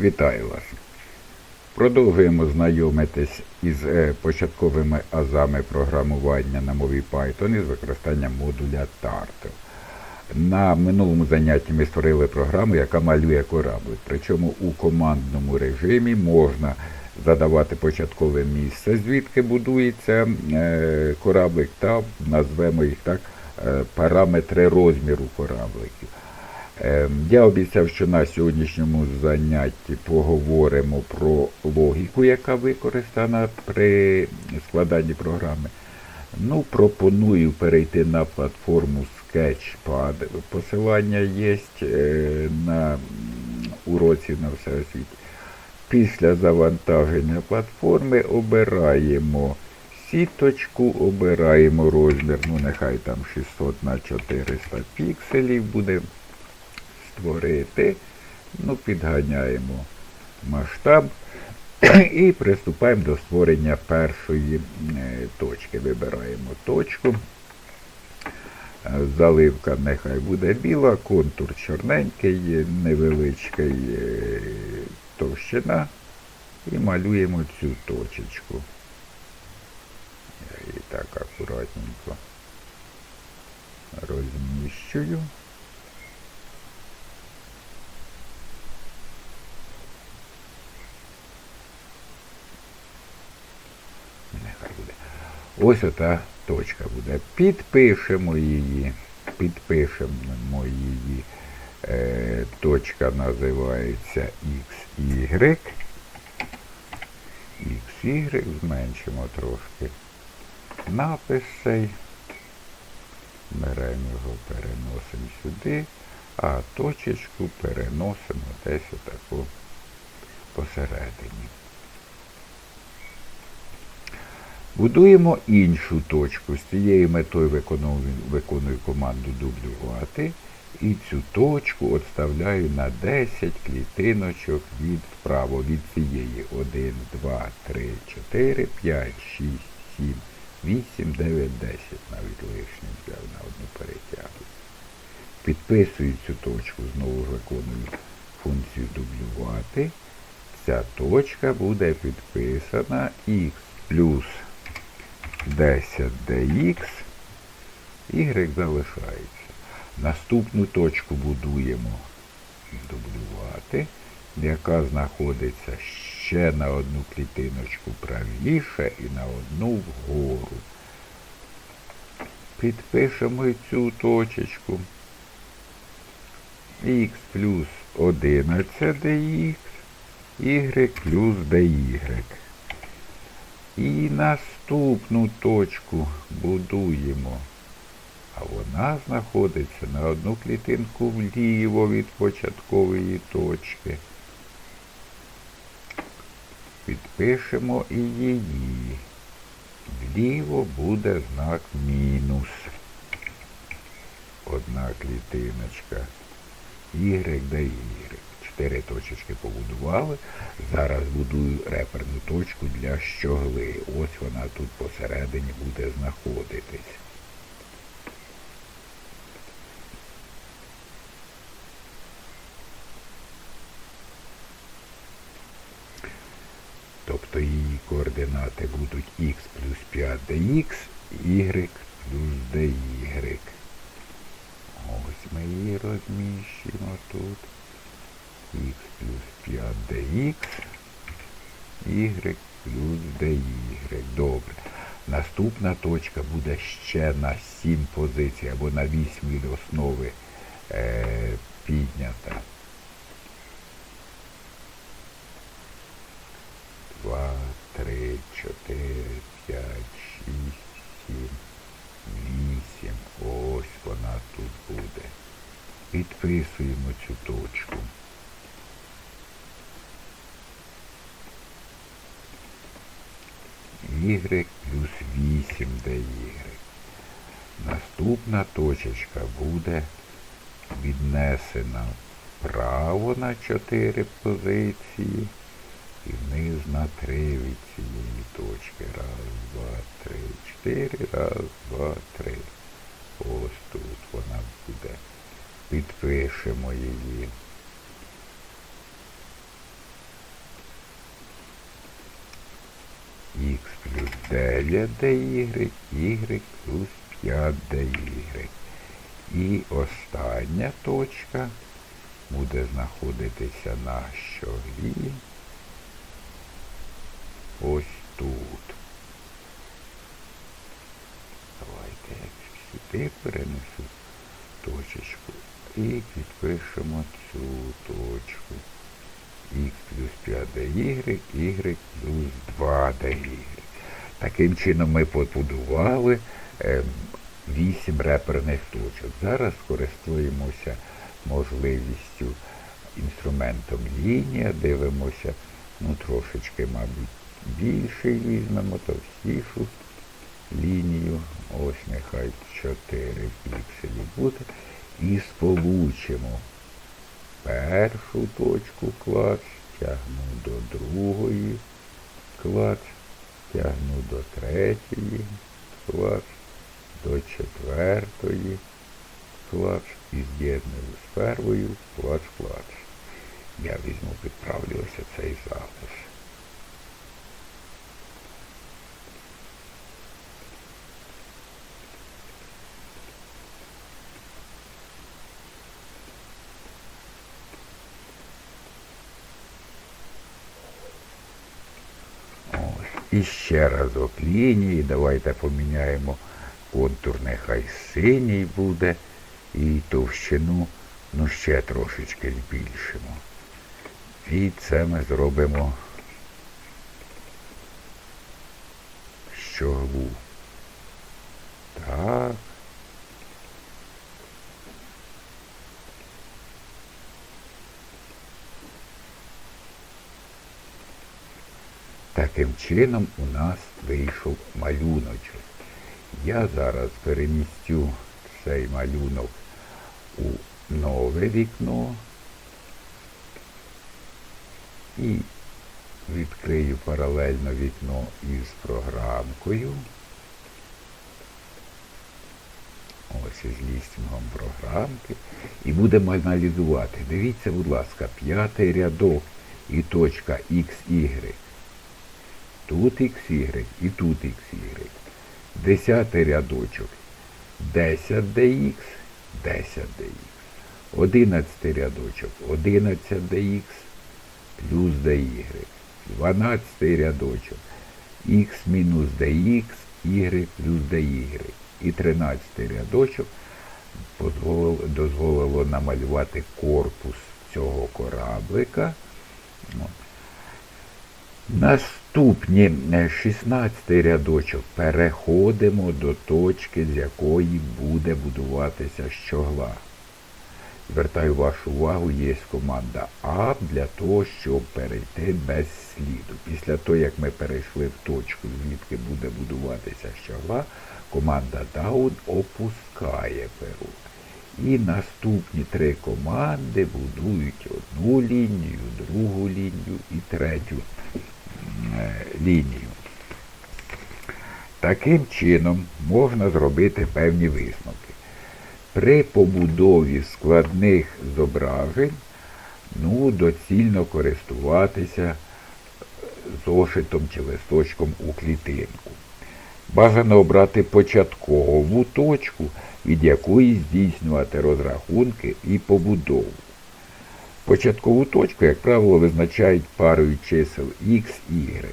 Вітаю вас! Продовжуємо знайомитись із е, початковими азами програмування на мові Python із використанням модуля Turtle. На минулому занятті ми створили програму, яка малює кораблик. Причому у командному режимі можна задавати початкове місце, звідки будується е, кораблик, та назвемо їх так е, параметри розміру корабликів. Ем, Я обіцяв, що на сьогоднішньому занятті поговоримо про логіку, яка використана при складанні програми. Ну, пропоную перейти на платформу Sketchpad. Посилання є е, на уроці на всеосвіті. Після завантаження платформи обираємо сіточку, обираємо розмір, ну нехай там 600 на 400 пікселів буде створити. Ну, підганяємо масштаб і приступаємо до створення першої е, точки. Вибираємо точку. Заливка нехай буде біла, контур чорненький, невеличкий е, товщина. І малюємо цю точечку. Її так акуратненько розміщую. Ось ота точка буде. Підпишемо її. Підпишемо її. Е, точка називається XY. XY зменшимо трошки напис цей. Беремо його, переносимо сюди, а точечку переносимо десь отаку посередині. Будуємо іншу точку. З цією метою виконую, команду дублювати. І цю точку отставляю на 10 клітиночок від вправо від цієї 1, 2, 3, 4, 5, 6, 7, 8, 9, 10. Навіть лишнім взяв на одну перетягну. Підписую цю точку, знову виконую функцію дублювати. Ця точка буде підписана x плюс 10 dx, y залишається. Наступну точку будуємо дублювати, яка знаходиться ще на одну клітиночку правіше і на одну вгору. Підпишемо цю точечку. x плюс 11 dx, y плюс dy. І наступну точку будуємо. А вона знаходиться на одну клітинку вліво від початкової точки. Підпишемо і її. Вліво буде знак мінус. Одна клітиночка. Y да Y. Чотири точечки побудували. Зараз будую реперну точку для щогли. Ось вона тут посередині буде знаходитись. Тобто її координати будуть x плюс 5 dx, y плюс dy. Ось ми її розміщимо тут. X плюс 5 dx, y плюс dy. Добре. Наступна точка буде ще на 7 позицій або на 8 від основи е, піднята. 2, 3, 4, 5, 6, 7, 8. Ось вона тут буде. Підписуємо цю точку. Y плюс 8 dy. Наступна точечка буде віднесена вправо на 4 позиції і вниз на 3 від цієї точки. Раз, два, три, чотири, раз, два, три. Ось тут вона буде. Підпишемо її. Х плюс 9 dy, y плюс 5 dy. І остання точка буде знаходитися на щоглі. Ось тут. Давайте я сюди перенесу точечку і підпишемо цю точку. Х плюс 5 dy, y плюс 2 dy. Таким чином ми побудували ем, 8 реперних точок. Зараз користуємося можливістю інструментом лінія, дивимося, ну трошечки, мабуть, більший візьмемо, товстішу лінію. Ось нехай 4 пікселі буде. І сполучимо першу точку клац, тягну до другої клац, тягну до третьої клац, до четвертої клац і з'єдную з первою клац-клац. Я візьму, підправлю ось цей запис. Ось. І ще разок лінії. Давайте поміняємо контур, нехай синій буде. І товщину, ну ще трошечки збільшимо. І це ми зробимо щоглу. Так. Таким чином у нас вийшов малюночок. Я зараз перемістю цей малюнок у нове вікно і відкрию паралельно вікно із програмкою. Ось із лістингом програмки. І будемо аналізувати. Дивіться, будь ласка, п'ятий рядок і точка XY. Тут XY і тут XY. Десятий рядочок 10 dx, 10 dx. Одинадцятий рядочок 11 dx плюс dy. Дванадцятий рядочок x мінус dx, y плюс dy. І тринадцятий рядочок дозволило намалювати корпус цього кораблика. Наступні 16 рядочок переходимо до точки, з якої буде будуватися щогла. Звертаю вашу увагу, є команда UP для того, щоб перейти без сліду. Після того, як ми перейшли в точку, звідки буде будуватися щогла, команда Down опускає перу. І наступні три команди будують одну лінію, другу лінію і третю е, лінію. Таким чином можна зробити певні висновки. При побудові складних зображень ну, доцільно користуватися зошитом чи листочком у клітинку. Бажано обрати початкову точку, від якої здійснювати розрахунки і побудову. Початкову точку, як правило, визначають парою чисел X, Y.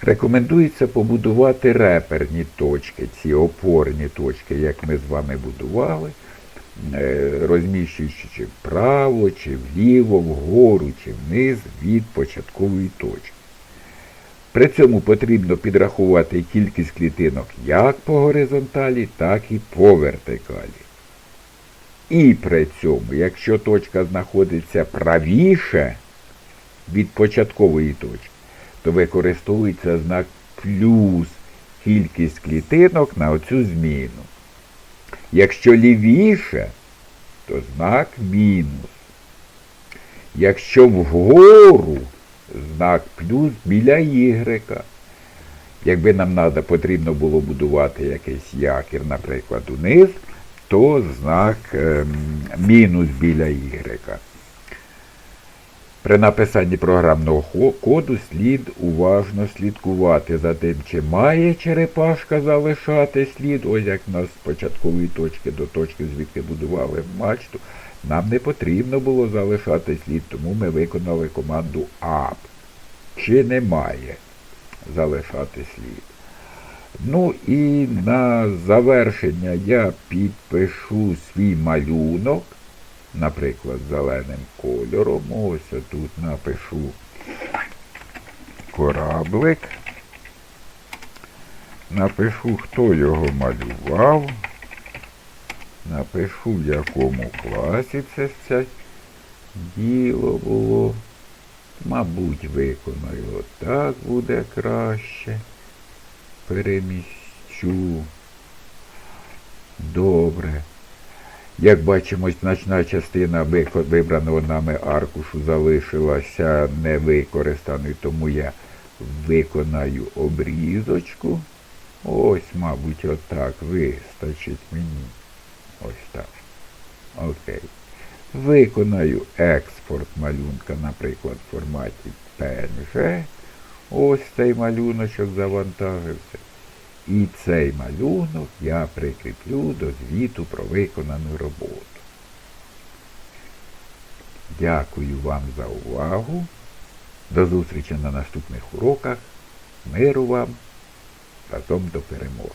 Рекомендується побудувати реперні точки, ці опорні точки, як ми з вами будували, е, розміщуючи чи вправо, чи вліво, вгору, чи вниз від початкової точки. При цьому потрібно підрахувати кількість клітинок як по горизонталі, так і по вертикалі. І при цьому, якщо точка знаходиться правіше від початкової точки, то використовується знак плюс кількість клітинок на оцю зміну. Якщо лівіше, то знак мінус. Якщо вгору, знак плюс біля Y. Якби нам надо, потрібно було будувати якийсь якір, наприклад, униз, то знак ем, мінус біля Y. При написанні програмного коду слід уважно слідкувати за тим, чи має черепашка залишати слід. Ось як нас з початкової точки до точки, звідки будували мачту, нам не потрібно було залишати слід, тому ми виконали команду up. Чи немає залишати слід. Ну і на завершення я підпишу свій малюнок, наприклад, зеленим кольором. Ось тут напишу кораблик. Напишу, хто його малював. Напишу, в якому класі це це діло було. Мабуть, виконаю отак буде краще. Переміщу. Добре. Як бачимо, значна частина вибраного нами аркушу залишилася невикористаною, тому я виконаю обрізочку. Ось, мабуть, отак вистачить мені. Ось так. Окей. Виконаю експорт малюнка, наприклад, в форматі PNG. Ось цей малюночок завантажився. І цей малюнок я прикріплю до звіту про виконану роботу. Дякую вам за увагу. До зустрічі на наступних уроках. Миру вам разом до перемоги.